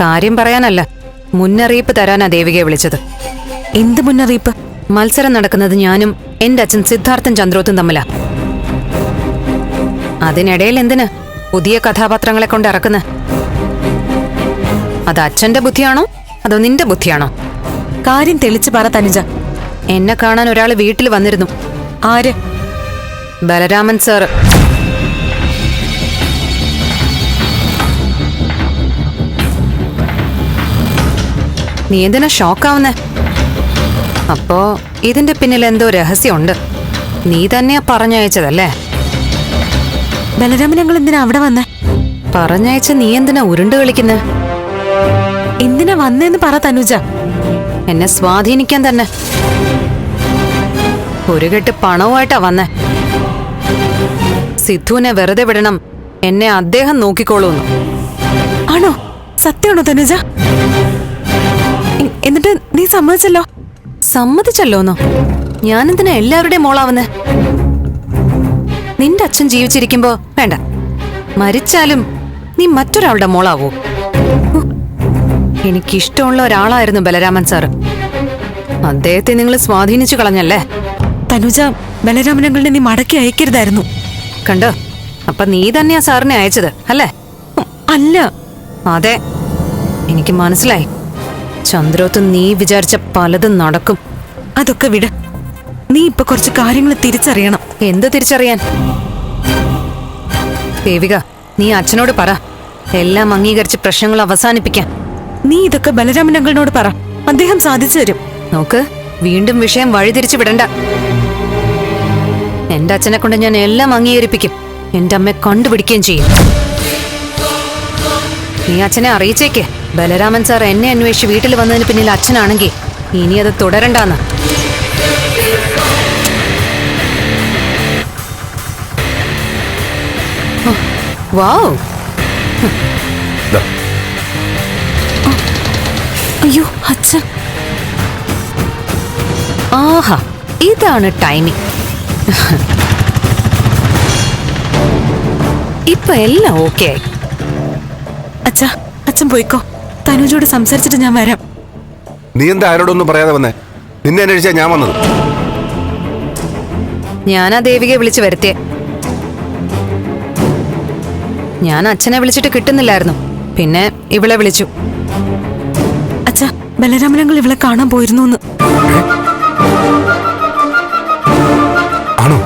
കാര്യം പറയാനല്ല. മുന്നറിയിപ്പ് തരാനാ ദേവികയെ വിളിച്ചത്. എന്ത് മുന്നറിയിപ്പ്? മത്സരം നടക്കുന്നത് ഞാനും എന്റെ അച്ഛൻ സിദ്ധാർത്ഥൻ ചന്ദ്രോത്തും തമ്മിലാ. അതിനിടയിൽ എന്തിന് പുതിയ കഥാപാത്രങ്ങളെ കൊണ്ട് ഇറക്കുന്ന? അത് അച്ഛന്റെ ബുദ്ധിയാണോ? അതോ നിന്റെ ബുദ്ധിയാണോ? കാര്യം തെളിച്ച് പറ തനുജ. എന്നെ കാണാൻ ഒരാൾ വീട്ടിൽ വന്നിരുന്നു. ആര്? ബലരാമൻ സാറ്. നീ എന്തിനാ ഷോക്കാവുന്നേ. അപ്പോ ഇതിന്റെ പിന്നിൽ എന്തോ രഹസ്യമുണ്ട്. നീ തന്നെയാ പറഞ്ഞയച്ചതല്ലേ? ബലരാമൻ ഞങ്ങൾ എന്തിനാ അവിടെ വന്നേ? പറഞ്ഞയച്ച നീ എന്തിനാ ഉരുണ്ട് കളിക്കുന്നേ എന്തിനാ വന്നേന്ന് പറ തനുജ. എന്നെ സ്വാധീനിക്കാൻ തന്നെ. ഒരു കെട്ട് പണവുമായിട്ടാ വന്നേ. സിദ്ധുവിനെ വെറുതെ വിടണം. എന്നെ അദ്ദേഹം നോക്കിക്കോളൂന്ന്. ആണോ? സത്യമാണോ തനുജ? എന്നിട്ട് നീ സമ്മതിച്ചല്ലോ? സമ്മതിച്ചല്ലോന്നോ? ഞാനെന്തിനാ എല്ലാവരുടെയും മോളാവുന്നെ? നിന്റെ അച്ഛൻ ജീവിച്ചിരിക്കുമ്പോ വേണ്ട. മരിച്ചാലും നീ മറ്റൊരാളുടെ മോളാവൂ. എനിക്കിഷ്ടമുള്ള ഒരാളായിരുന്നു ബലരാമൻ സാറ് അദ്ദേഹത്തെ നിങ്ങൾ സ്വാധീനിച്ചു കളഞ്ഞല്ലേ? തനുജ ബലരാമനങ്ങളുടെ നീ മടക്കി അയക്കരുതായിരുന്നു. കണ്ടോ? അപ്പൊ നീ തന്നെയാ സാറിനെ അയച്ചത് അല്ലേ? അല്ല. അതെ. എനിക്ക് മനസ്സിലായി. ചന്ദ്രോത്ത് നീ വിചാരിച്ച പലതും നടക്കും. അതൊക്കെ വിട. നീ ഇപ്പൊ കുറച്ച് കാര്യങ്ങൾ തിരിച്ചറിയണം. എന്ത് തിരിച്ചറിയാൻ? ദേവിക നീ അച്ഛനോട് പറ. എല്ലാം അംഗീകരിച്ച് പ്രശ്നങ്ങൾ അവസാനിപ്പിക്കാൻ നീ ഇതൊക്കെ ബലരാമൻ പറ. അദ്ദേഹം സാധിച്ചു തരും. നോക്ക് വീണ്ടും വിഷയം വഴിതിരിച്ചു വിടണ്ട. എന്റെ അച്ഛനെ കൊണ്ട് ഞാൻ എല്ലാം അംഗീകരിപ്പിക്കും. എന്റെ അമ്മയെ കണ്ടുപിടിക്കുകയും ചെയ്യും. നീ അച്ഛനെ അറിയിച്ചേക്ക്. ബലരാമൻ സാർ എന്നെ അന്വേഷിച്ച് വീട്ടിൽ വന്നതിന് പിന്നിൽ അച്ഛനാണെങ്കിൽ ഇനി അത് തുടരണ്ടാന്ന്. വാവ് അയ്യോ അച്ഛൻ. ആഹാ ഇതാണ് ടൈമിംഗ് ഇപ്പൊ എല്ലാം ഓക്കെ ആയി. അച്ഛാ അച്ഛൻ പോയിക്കോ. തനുജോട് സംസാരിച്ചിട്ട് ഞാൻ വരാം. നീ എന്താ ആരോടൊന്നും പറയാതെ വന്നേ? നിന്നെ അന്വേഷിച്ചാ ഞാൻ വന്നത്. ഞാനാ ദേവികയെ വിളിച്ചു വരുത്തിയെ. ഞാൻ അച്ഛനെ വിളിച്ചിട്ട് കിട്ടുന്നില്ലായിരുന്നു. പിന്നെ ഇവളെ വിളിച്ചു. അച്ഛ ബലരാമനങ്ങൾ ഇവളെ കാണാൻ പോയിരുന്നു എന്ന് ആണോ?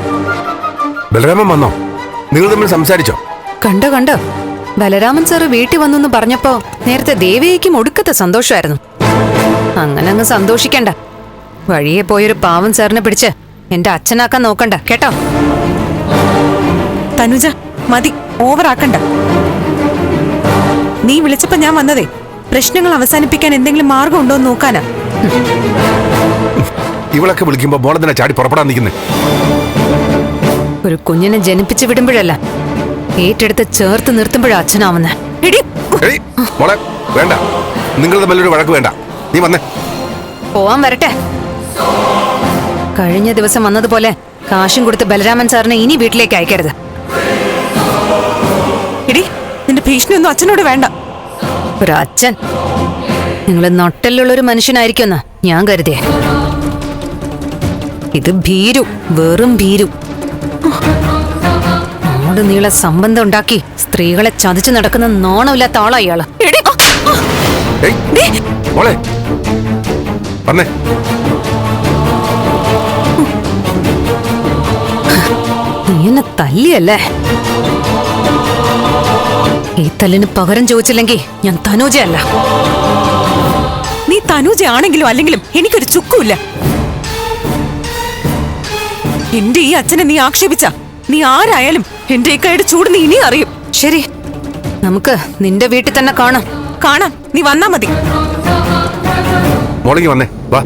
ബലരാമൻ വന്നോ? നിങ്ങൾ തമ്മിൽ സംസാരിച്ചോ? കണ്ടോ കണ്ടോ? ബലരാമൻ സാറ് വീട്ടിൽ വന്നു എന്ന് പറഞ്ഞപ്പോ നേരത്തെ ദേവികയ്ക്കും ഒടുക്കത്തെ സന്തോഷമായിരുന്നു അങ്ങനെ അങ്ങ് സന്തോഷിക്കണ്ട. വഴിയെ പോയൊരു പാവൻ സാറിനെ പിടിച്ച് എന്റെ അച്ഛനാക്കാൻ നോക്കണ്ട കേട്ടോ? തനുജ മതി ഓവറാക്കണ്ട. നീ വിളിച്ചപ്പോ ഞാൻ വന്നതേ പ്രശ്നങ്ങൾ അവസാനിപ്പിക്കാൻ എന്തെങ്കിലും മാർഗം ഉണ്ടോ എന്ന് നോക്കാനാ. ഇവളൊക്കെ വിളിക്കുമ്പോ മോളെന്തിനാ ചാടി പുറപ്പെടാൻ നിൽക്കുന്നേ. ഒരു കുഞ്ഞിനെ ജനിപ്പിച്ചു വിടുമ്പോഴല്ല ഏറ്റെടുത്ത് ചേർത്ത് നിർത്തുമ്പോഴാ അച്ഛനാവുന്നേ. എടി. എടീ, മോളെ വേണ്ട. നിങ്ങൾ തമ്മിലൊരു വഴക്ക് വേണ്ട. നീ വന്നേ. പോവാൻ വരട്ടെ. കഴിഞ്ഞ ദിവസം വന്നതുപോലെ കാശും കൊടുത്ത് ബലരാമൻ സാറിനെ ഇനി വീട്ടിലേക്ക് അയക്കരുത്. എടി നിന്റെ ഭീഷണിയൊന്നും അച്ഛനോട് വേണ്ട. ഒരു അച്ഛൻ. നിങ്ങൾ നട്ടെല്ലുള്ള ഒരു മനുഷ്യനായിരിക്കുമെന്ന ഞാൻ കരുതിയേ. ഇത് ഭീരു വെറും ഭീരു. നീള സംബന്ധം ഉണ്ടാക്കി സ്ത്രീകളെ ചതിച്ചു നടക്കുന്ന നോണമില്ലാത്ത ആളാ ഇയാൾ. മോളെ. നീ എന്നെ തല്ലിയല്ലേ? ഈ തല്ലിന് പകരം ചോദിച്ചില്ലെങ്കിൽ ഞാൻ തനൂജയല്ല. നീ തനൂജ ആണെങ്കിലും അല്ലെങ്കിലും എനിക്കൊരു ചുക്കുമില്ല. എന്റെ ഈ അച്ഛനെ നീ ആക്ഷേപിച്ച? നീ ആരായാലും എന്റെ ഇക്കയുടെ ചൂട് നീ ഇനി അറിയും. ശരി. നമുക്ക് നിന്റെ വീട്ടിൽ തന്നെ കാണാം. കാണാം. നീ വന്നാ മതി. മോളെങ്കിൽ വന്നേ. വാ.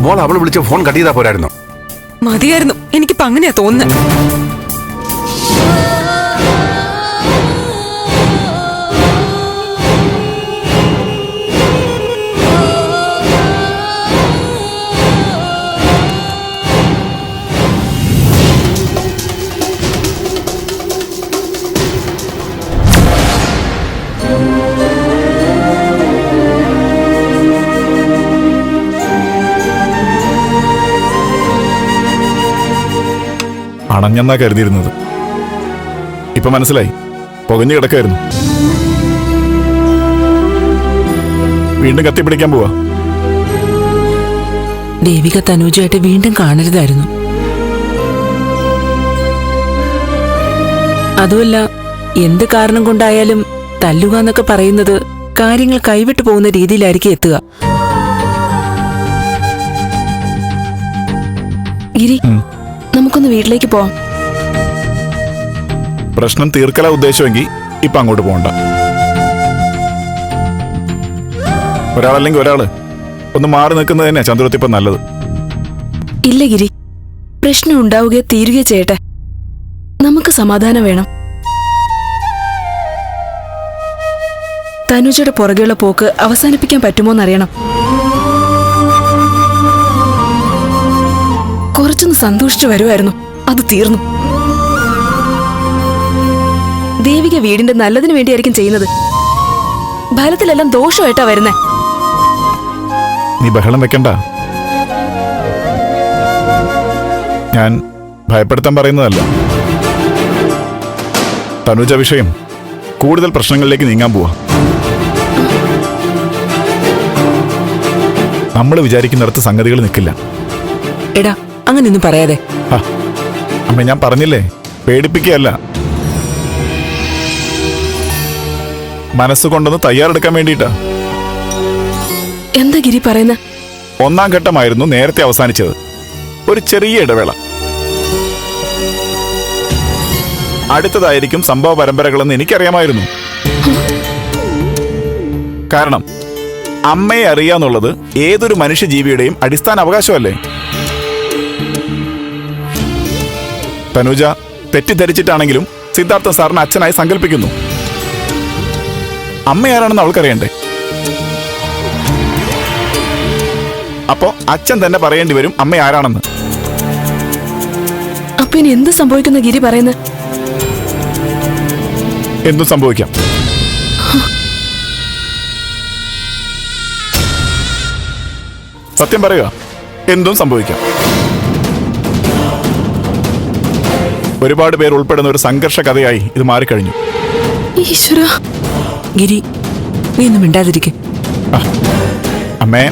മോൾ അവൾ വിളിച്ച ഫോൺ കട്ട് ചെയ്താ പോരായിരുന്നു. മതിയായിരുന്നു. എനിക്കിപ്പോ അങ്ങനെയാ തോന്നുന്നത് അണഞ്ഞെന്നാ കരുതിയിരുന്നത്. ഇപ്പൊ മനസ്സിലായി. പുകഞ്ഞു കിടക്കായിരുന്നു. വീണ്ടും കത്തിപ്പിടിക്കാൻ പോവാ. ദേവിക തനൂജയായിട്ട് വീണ്ടും കാണരുതായിരുന്നു. അതുമല്ല എന്ത് കാരണം കൊണ്ടായാലും തല്ലുക എന്നൊക്കെ പറയുന്നത് കാര്യങ്ങൾ കൈവിട്ടു പോകുന്ന രീതിയിലായിരിക്കും എത്തുക. ഗിരി ഉം. നമുക്കൊന്ന് വീട്ടിലേക്ക് പോവാം. പ്രശ്നം തീർക്കല ഉദ്ദേശമെങ്കിൽ ഇപ്പൊ അങ്ങോട്ട് പോകണ്ട. ഒരാളല്ലെങ്കിൽ ഒരാൾ. ഒന്ന് മാറി നിൽക്കുന്നത് തന്നെ ചന്ദ്രത്തിപ്പം നല്ലത്. ഇല്ല ഗിരി. പ്രശ്നം ഉണ്ടാവുകയോ തീരുകയോ ചെയ്യട്ടെ. നമുക്ക് സമാധാനം വേണം. തനുജയുടെ പുറകെയുള്ള പോക്ക് അവസാനിപ്പിക്കാൻ പറ്റുമോന്നറിയണം. കുറച്ചൊന്ന് സന്തോഷിച്ചു വരുമായിരുന്നു അത് തീർന്നു. ദേവിക വീടിന്റെ നല്ലതിനു വേണ്ടിയായിരിക്കും ചെയ്യുന്നത്. ഫലത്തിലെല്ലാം ദോഷമായിട്ടാ വരുന്നേ. നീ ബഹളം വെക്കണ്ട. ഞാൻ ഭയപ്പെടുത്താൻ പറയുന്നതല്ല. തനുജ വിഷയം കൂടുതൽ പ്രശ്നങ്ങളിലേക്ക് നീങ്ങാൻ പോവാ. നമ്മൾ വിചാരിക്കുന്നിടത്ത് സംഗതികൾ നിൽക്കില്ല. എടാ അങ്ങനെയൊന്നും പറയാതെ. അമ്മ ഞാൻ പറഞ്ഞില്ലേ? പേടിപ്പിക്കുകയല്ല. മനസ്സുകൊണ്ടൊന്ന് തയ്യാറെടുക്കാൻ വേണ്ടിട്ടാ എന്താ ഗിരി പറയുന്ന? ഒന്നാം ഘട്ടമായിരുന്നു നേരത്തെ അവസാനിച്ചത്. ഒരു ചെറിയ ഇടവേള. അടുത്തതായിരിക്കും സംഭവ പരമ്പരകളെന്ന് എനിക്കറിയാമായിരുന്നു. കാരണം അമ്മയെ അറിയാന്നുള്ളത് ഏതൊരു മനുഷ്യജീവിയുടെയും അടിസ്ഥാന അവകാശമല്ലേ? തനുജ തെറ്റിദ്ധരിച്ചിട്ടാണെങ്കിലും സിദ്ധാർത്ഥ സാറിന് അച്ഛനായി സങ്കല്പിക്കുന്നു. അമ്മയാരാണെന്ന് അവൾക്കറിയണ്ടേ? അപ്പോ അച്ഛൻ തന്നെ പറയേണ്ടി വരും അമ്മ ആരാണെന്ന്. അപ്പൊ ഇനി എന്ത് സംഭവിക്കുന്ന ഗിരി പറയുന്നത്? എന്തും സംഭവിക്കാം. സത്യം പറയുക എന്തും സംഭവിക്കാം. ഒരുപാട് പേർ ഉൾപ്പെടുന്ന ഒരു സംഘർഷ കഥയായി ഇത് മാറിക്കഴിഞ്ഞു. ഈശ്വര. ഗിരി നീ ഒന്നും മിണ്ടാതിരിക്കെ. അമ്മേ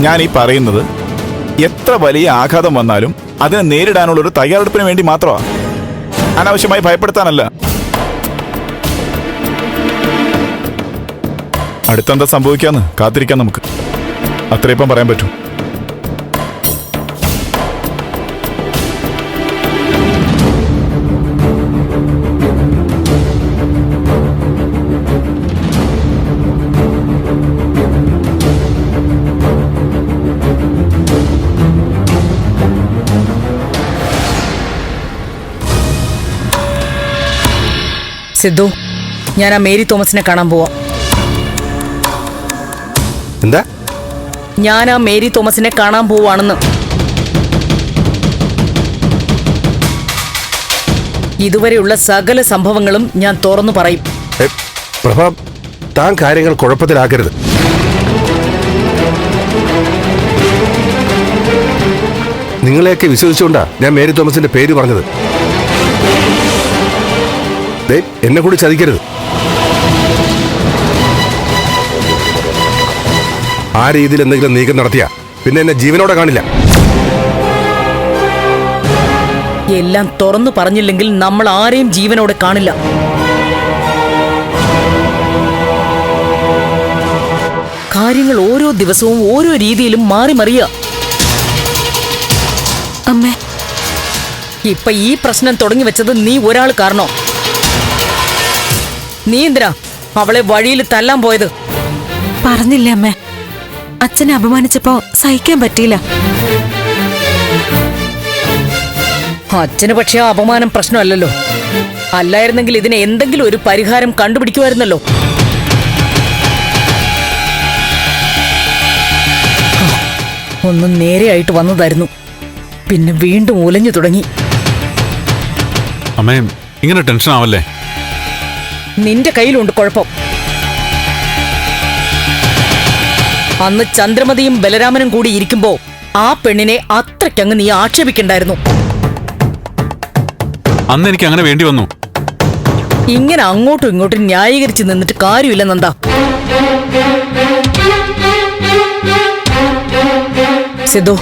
ഞാൻ ഈ പറയുന്നത് എത്ര വലിയ ആഘാതം വന്നാലും അതിനെ നേരിടാനുള്ള ഒരു തയ്യാറെടുപ്പിന് വേണ്ടി മാത്രമാണ് അനാവശ്യമായി ഭയപ്പെടുത്താനല്ല. അടുത്തെന്താ സംഭവിക്കാന്ന് കാത്തിരിക്കാം നമുക്ക്. അത്രയിപ്പം പറയാൻ പറ്റൂ. സിദ്ധു ഞാൻ ആ മേരി തോമസിനെ കാണാൻ പോവാം. എന്താ? ഞാൻ ആ മേരി തോമസിനെ കാണാൻ പോവാണെന്ന്. ഇതുവരെയുള്ള സകല സംഭവങ്ങളും ഞാൻ തുറന്നു പറയും. പ്രഭാ താൻ കാര്യങ്ങൾ കുഴപ്പത്തിലാക്കരുത്. നിങ്ങളെയൊക്കെ വിശ്വസിച്ചുകൊണ്ടാ ഞാൻ മേരി തോമസിന്റെ പേര് പറഞ്ഞത്. ദേ, എന്നെ കൂടി ചതിക്കരുത്. ആ രീതിയിൽ എന്തെങ്കിലും നീക്കം നടത്തിയ പിന്നെ എന്നെ ജീവനോടെ കാണില്ല. എല്ലാം തുറന്നു പറഞ്ഞില്ലെങ്കിൽ നമ്മൾ ആരെയും ജീവനോടെ കാണില്ല. കാര്യങ്ങൾ ഓരോ ദിവസവും ഓരോ രീതിയിലും മാറി മറിയ. അമ്മേ. ഇപ്പൊ ഈ പ്രശ്നം തുടങ്ങി വെച്ചത് നീ ഒരാൾ കാരണോ? നീ എന്തിനാ അവളെ വഴിയിൽ തല്ലാൻ പോയത്? പറഞ്ഞില്ല അമ്മേ. അച്ഛനെ അപമാനിച്ചപ്പോ സഹിക്കാൻ പറ്റിയില്ല. അച്ഛന് പക്ഷേ ആ അപമാനം പ്രശ്നമല്ലല്ലോ. അല്ലായിരുന്നെങ്കിൽ ഇതിന് എന്തെങ്കിലും ഒരു പരിഹാരം കണ്ടുപിടിക്കുമായിരുന്നല്ലോ. ഒന്ന് നേരെയായിട്ട് വന്നതായിരുന്നു. പിന്നെ വീണ്ടും ഉലഞ്ഞു തുടങ്ങി. അമ്മേ ഇങ്ങനെ ടെൻഷൻ ആവല്ലേ? നിന്റെ കയ്യിലുണ്ട് കുഴപ്പം. അന്ന് ചന്ദ്രമതിയും ബലരാമനും കൂടി ഇരിക്കുമ്പോ ആ പെണ്ണിനെ അത്രയ്ക്കങ്ങ് നീ ആക്ഷേപിക്കണ്ടായിരുന്നു. അന്ന് എനിക്ക് അങ്ങനെ വേണ്ടി വന്നു. ഇങ്ങനെ അങ്ങോട്ടും ഇങ്ങോട്ടും ന്യായീകരിച്ച് നിന്നിട്ട് കാര്യമില്ല നന്ദ. സിദ്ധു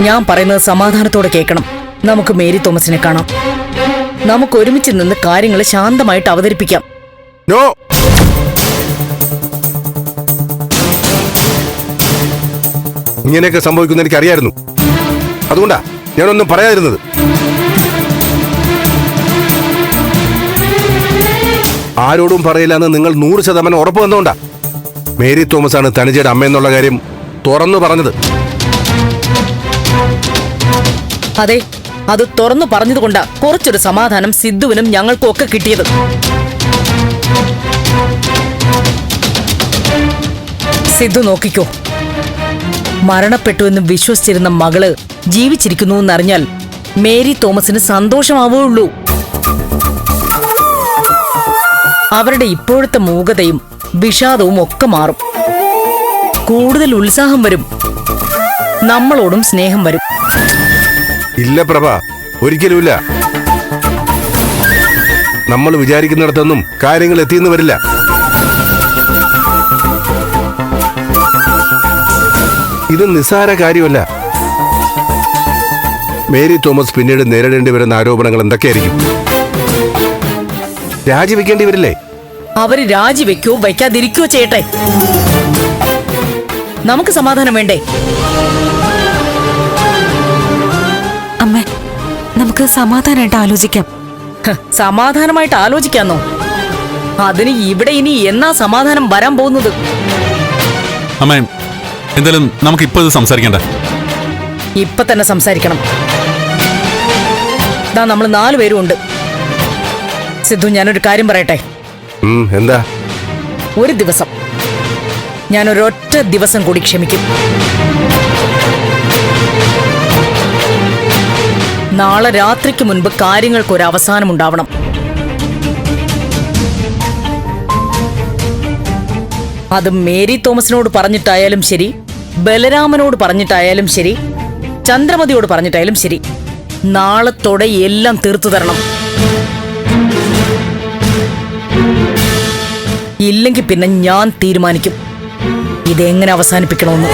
ഞാൻ പറയുന്നത് സമാധാനത്തോടെ കേൾക്കണം. നമുക്ക് മേരി തോമസിനെ കാണാം. നമുക്ക് ഒരുമിച്ച് നിന്ന് കാര്യങ്ങൾ ശാന്തമായിട്ട് അവതരിപ്പിക്കാം. നോ ഇങ്ങനെയൊക്കെ സംഭവിക്കുന്ന എനിക്ക് അറിയായിരുന്നു അതുകൊണ്ടാ ഞാനൊന്നും പറയാതിരുന്നത്. ആരോടും പറയില്ല എന്ന് നിങ്ങൾ നൂറ് ശതമാനം ഉറപ്പ് വന്നുകൊണ്ടാ മേരി തോമസ് ആണ് തനുജയുടെ അമ്മയെന്നുള്ള കാര്യം തുറന്നു പറഞ്ഞത്. അതെ അത് തുറന്നു പറഞ്ഞതുകൊണ്ട് കുറച്ചൊരു സമാധാനം സിദ്ധുവിനും ഞങ്ങൾക്കും ഒക്കെ കിട്ടിയത്. സിദ്ധു നോക്കിക്കോ. മരണപ്പെട്ടു എന്ന് വിശ്വസിച്ചിരുന്ന മകൾ ജീവിച്ചിരിക്കുന്നു എന്നറിഞ്ഞാൽ മേരി തോമസിന് സന്തോഷമാവുള്ളൂ അവരുടെ ഇപ്പോഴത്തെ മൂകതയും വിഷാദവും ഒക്കെ മാറും. കൂടുതൽ ഉത്സാഹം വരും. നമ്മളോടും സ്നേഹം വരും. ഇല്ല പ്രഭ ഒരിക്കലുമില്ല. നമ്മൾ വിചാരിക്കുന്നിടത്തൊന്നും കാര്യങ്ങൾ എത്തിയെന്ന് വരില്ല. ഇത് നിസ്സാര കാര്യമല്ല. മേരി തോമസ് പിന്നീട് നേരിടേണ്ടി വരുന്ന ആരോപണങ്ങൾ എന്തൊക്കെയായിരിക്കും? രാജിവെക്കേണ്ടി വരില്ലേ? അവർ രാജിവെക്കോ വയ്ക്കാതിരിക്കോ ചെയ്യട്ടെ? നമുക്ക് സമാധാനം വേണ്ടേ? നമുക്ക് സമാധാനമായിട്ട് ആലോചിക്കാം. ഹ്, സമാധാനമായിട്ട് ആലോചിക്കാന്നോ? അതിന് ഇവിടെ ഇനി എന്നാ സമാധാനം വരാൻ പോകുന്നത്? അമ്മേ എന്തായാലും നമുക്ക് ഇപ്പൊ ഇത് സംസാരിക്കണ്ട. ഇപ്പൊ തന്നെ സംസാരിക്കണം. നമ്മൾ നാലുപേരും ഉണ്ട്. സിദ്ധു ഞാനൊരു കാര്യം പറയട്ടെ? എന്താ? ഒരു ദിവസം. ഞാൻ ഒരൊറ്റ ദിവസം കൂടി ക്ഷമിക്കും. നാളെ രാത്രിക്ക് മുൻപ് കാര്യങ്ങൾക്ക് ഒരു അവസാനം ഉണ്ടാവണം. അത് മേരി തോമസിനോട് പറഞ്ഞിട്ടായാലും ശരി ബലരാമനോട് പറഞ്ഞിട്ടായാലും ശരി ചന്ദ്രമതിയോട് പറഞ്ഞിട്ടായാലും ശരി. നാളത്തോടെ എല്ലാം തീർത്തു തരണം. ഇല്ലെങ്കിൽ പിന്നെ ഞാൻ തീരുമാനിക്കും. ഇതെങ്ങനെ അവസാനിപ്പിക്കണമെന്ന്?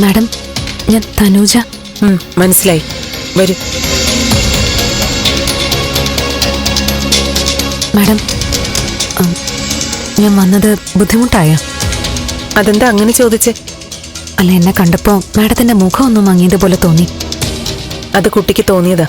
മാഡം ഞാൻ തനൂജ. മനസ്സിലായി. വരൂ. മാഡം ഞാൻ വന്നത് ബുദ്ധിമുട്ടായോ? അതെന്താ അങ്ങനെ ചോദിച്ചേ? അല്ല എന്നെ കണ്ടപ്പോ മാഡത്തിന്റെ മുഖം ഒന്നും മങ്ങിയതുപോലെ തോന്നി. അത് കുട്ടിക്ക് തോന്നിയതാ.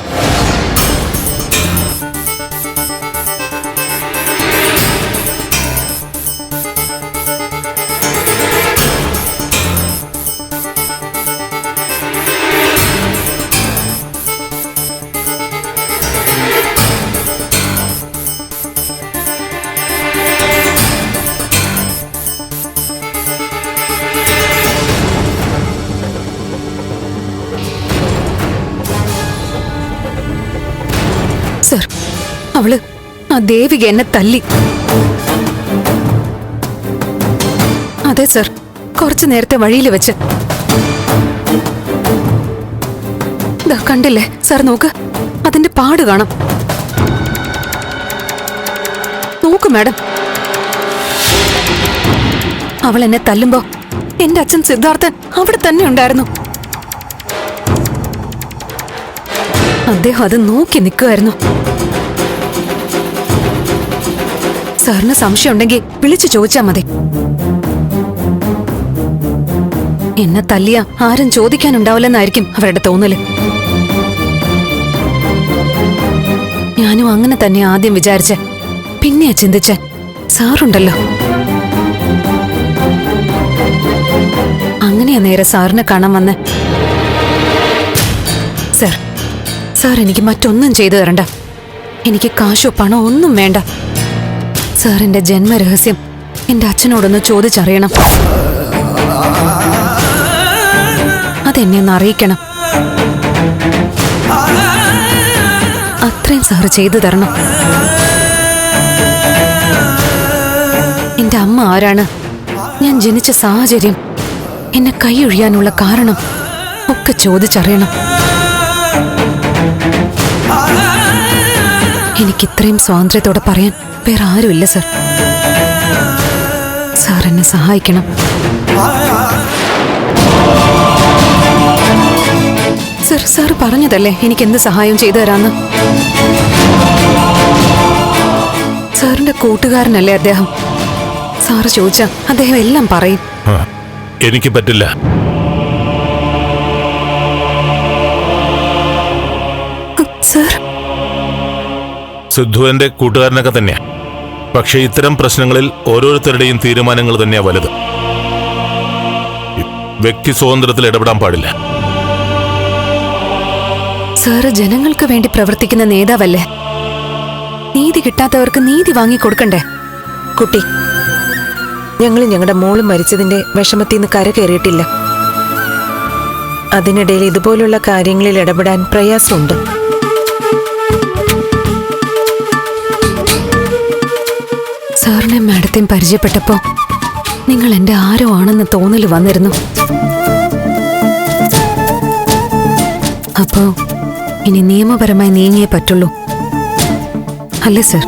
അവൾ ആ ദേവിക എന്നെ തല്ലി. അതെ സർ. കുറച്ചു നേരത്തെ വഴിയിൽ വെച്ച്. കണ്ടില്ലേ? സർ നോക്ക്. അതിന്റെ പാട് കാണാം. നോക്ക് മാഡം. അവൾ എന്നെ തല്ലുമ്പോ എന്റെ അച്ഛൻ സിദ്ധാർത്ഥൻ അവിടെ തന്നെ ഉണ്ടായിരുന്നു. അദ്ദേഹം അത് നോക്കി നിൽക്കുമായിരുന്നു സാറിന് സംശയം ഉണ്ടെങ്കിൽ വിളിച്ചു ചോദിച്ചാ മതി. എന്നെ തല്ലിയ ആരും ചോദിക്കാനുണ്ടാവില്ലെന്നായിരിക്കും അവരുടെ തോന്നൽ. ഞാനും അങ്ങനെ തന്നെ ആദ്യം വിചാരിച്ച. പിന്നെയാ ചിന്തിച്ച. സാറുണ്ടല്ലോ. അങ്ങനെയാ നേരെ സാറിനെ കാണാൻ വന്ന്. സാർ സാർ എനിക്ക് മറ്റൊന്നും ചെയ്തു തരണ്ട. എനിക്ക് കാശോ പണോ ഒന്നും വേണ്ട. സാർ എന്റെ ജന്മരഹസ്യം എന്റെ അച്ഛനോടൊന്ന് ചോദിച്ചറിയണം. അതെന്നെ ഒന്ന് അറിയിക്കണം. അത്രയും സാറ് ചെയ്തു തരണം. എന്റെ അമ്മ ആരാണ്? ഞാൻ ജനിച്ച സാഹചര്യം എന്നെ കൈയൊഴിയാനുള്ള കാരണം ഒക്കെ ചോദിച്ചറിയണം. എനിക്കിത്രയും സ്വാതന്ത്ര്യത്തോടെ പറയാൻ വേറെ ആരുമില്ല സർ. സാർ എന്നെ സഹായിക്കണം. സർ സാർ പറഞ്ഞതല്ലേ എനിക്ക് എന്ത് സഹായം ചെയ്തു തരാന്ന്? സാറിന്റെ കൂട്ടുകാരനല്ലേ അദ്ദേഹം? സാറ് ചോദിച്ചാ അദ്ദേഹം എല്ലാം പറയും. എനിക്ക് പറ്റില്ല. സിദ്ധു എന്റെ കൂട്ടുകാരനൊക്കെ തന്നെയാ. പക്ഷെ ഇത്തരം പ്രശ്നങ്ങളിൽ ഓരോരുത്തരുടെയും തീരുമാനങ്ങൾ തന്നെയാ വലുത്. വ്യക്തി സ്വാതന്ത്ര്യത്തിൽ ഇടപെടാൻ പാടില്ല. സാറ് ജനങ്ങൾക്ക് വേണ്ടി പ്രവർത്തിക്കുന്ന നേതാവല്ലേ? നീതി കിട്ടാത്തവർക്ക് നീതി വാങ്ങി കൊടുക്കണ്ടേ? കുട്ടി ഞങ്ങൾ ഞങ്ങളുടെ മോൾ മരിച്ചതിന്റെ വിഷമത്തിൽ നിന്ന് കരകയറിയിട്ടില്ല. അതിനിടയിൽ ഇതുപോലുള്ള കാര്യങ്ങളിൽ ഇടപെടാൻ പ്രയാസമുണ്ട്. സാറിനെ മാഡത്തെയും പരിചയപ്പെട്ടപ്പോ നിങ്ങൾ എന്റെ ആരോ ആണെന്ന് തോന്നൽ വന്നിരുന്നു. അപ്പോ ഇനി നിയമപരമായി നീങ്ങിയേ പറ്റുള്ളൂ. അല്ലേ സർ?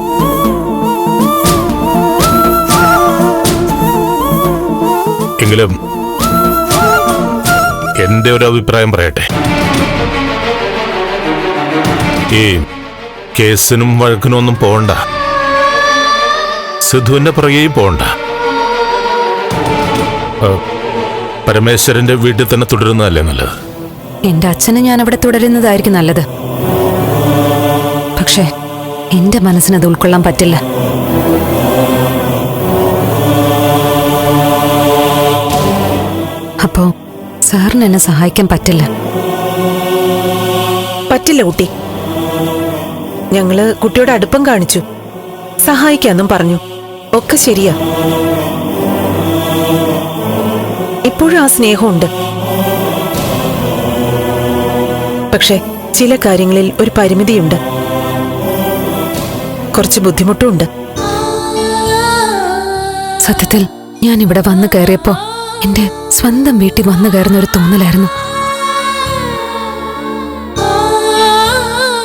എങ്കിലും എന്റെ ഒരു അഭിപ്രായം പറയട്ടെ. ഈ കേസിനും വഴക്കിനും ഒന്നും പോകണ്ട സിധുവിന്റെ പുറകെയും പോണ്ട പരമേശ്വരന്റെ വീട്ടിൽ തന്നെ തുടരുന്നതല്ലേ നല്ലത്? എന്റെ അച്ഛനെ ഞാൻ അവിടെ തുടരുന്നതായിരിക്കും നല്ലത്. പക്ഷേ എന്റെ മനസ്സിനത് ഉൾക്കൊള്ളാൻ പറ്റില്ല. അപ്പോ സാറിന് എന്നെ സഹായിക്കാൻ പറ്റില്ല? പറ്റില്ല കുട്ടി. ഞങ്ങൾ കുട്ടിയുടെ അടുപ്പം കാണിച്ചു. സഹായിക്കാന്നും പറഞ്ഞു. ഒക്കെ ശരിയാ. ഇപ്പോഴും ആ സ്നേഹമുണ്ട്. പക്ഷെ ചില കാര്യങ്ങളിൽ ഒരു പരിമിതിയുണ്ട്. കുറച്ച് ബുദ്ധിമുട്ടുമുണ്ട്. സത്യത്തിൽ ഞാൻ ഇവിടെ വന്നു കയറിയപ്പോ എന്റെ സ്വന്തം വീട്ടിൽ വന്നു കയറുന്ന ഒരു തോന്നലായിരുന്നു.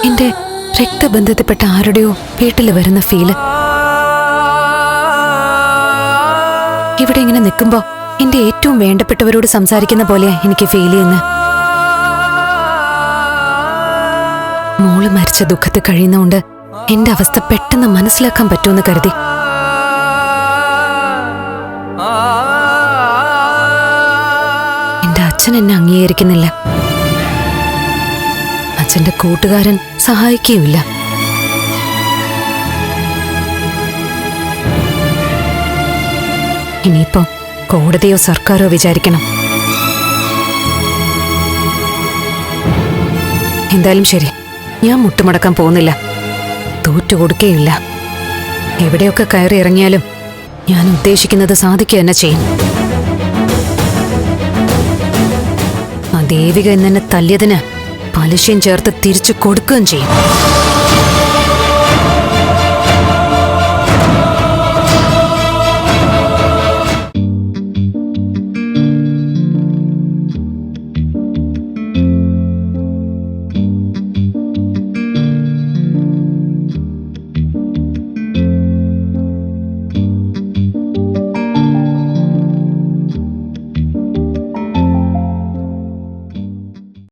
എന്റെ രക്തബന്ധത്തിൽപ്പെട്ട ആരുടെയോ വീട്ടിൽ വരുന്ന ഫീൽ. ഇവിടെ ഇങ്ങനെ നിൽക്കുമ്പോൾ എന്റെ ഏറ്റവും വേണ്ടപ്പെട്ടവരോട് സംസാരിക്കുന്ന പോലെ എനിക്ക് ഫീൽ ചെയ്യുന്നത് മോൾ മരിച്ച ദുഃഖത്തിൽ കഴിയുന്നതുകൊണ്ട് എന്റെ അവസ്ഥ പെട്ടെന്ന് മനസ്സിലാക്കാൻ പറ്റുമെന്ന് കരുതി. എന്റെ അച്ഛൻ എന്നെ അംഗീകരിക്കുന്നില്ല. അച്ഛന്റെ കൂട്ടുകാരൻ സഹായിക്കുകയുമില്ല. ഇനിയിപ്പോ കോടതിയോ സർക്കാരോ വിചാരിക്കണം. എന്തായാലും ശരി. ഞാൻ മുട്ടുമടക്കാൻ പോകുന്നില്ല. തോറ്റു കൊടുക്കുകയില്ല എവിടെയൊക്കെ കയറി ഇറങ്ങിയാലും ഞാൻ ഉദ്ദേശിക്കുന്നത് സാധിക്കുക തന്നെ ചെയ്യും. ആ ദേവിക എന്നെ തല്ലിയതിന് പലിശയും ചേർത്ത് തിരിച്ചു കൊടുക്കുകയും ചെയ്യും.